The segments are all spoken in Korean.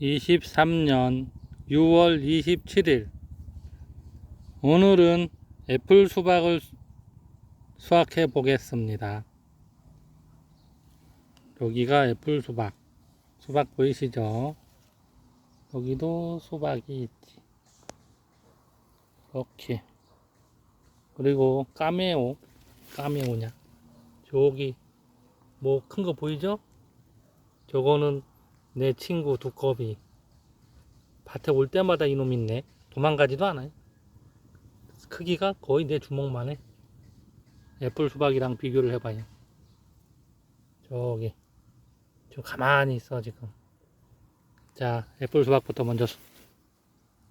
2023년 6월 27일 오늘은 애플 수박을 수확해 보겠습니다. 여기가 애플 수박. 수박 보이시죠? 여기도 수박이 있지. 이렇게. 그리고 까메오. 까메오냐? 저기 뭐 큰 거 보이죠? 저거는 내 친구 두꺼비. 밭에 올 때마다 이놈 있네. 도망가지도 않아요. 크기가 거의 내 주먹만 해. 애플 수박이랑 비교를 해봐요. 저기. 저 가만히 있어, 지금. 자, 애플 수박부터 먼저 수-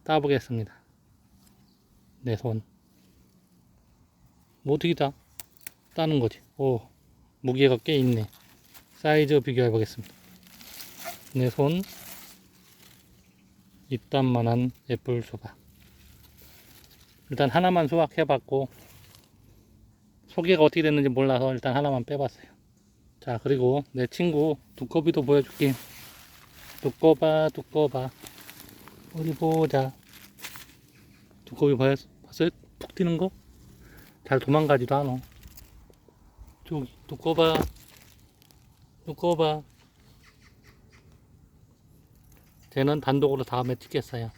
따보겠습니다. 내 손. 뭐? 따는 거지. 오, 무게가 꽤 있네. 사이즈 비교해 보겠습니다. 내 손. 입단만한 애플 수박. 일단 하나만 수확해봤고, 소개가 어떻게 됐는지 몰라서 일단 하나만 빼봤어요. 자, 그리고 내 친구 두꺼비도 보여줄게. 두꺼봐, 두꺼봐. 어디 보자. 두꺼비 보였, 봤어요? 푹 뛰는 거? 잘 도망가지도 않아. 저기, 두꺼봐. 두꺼봐. 쟤는 단독으로 다음에 찍겠어요.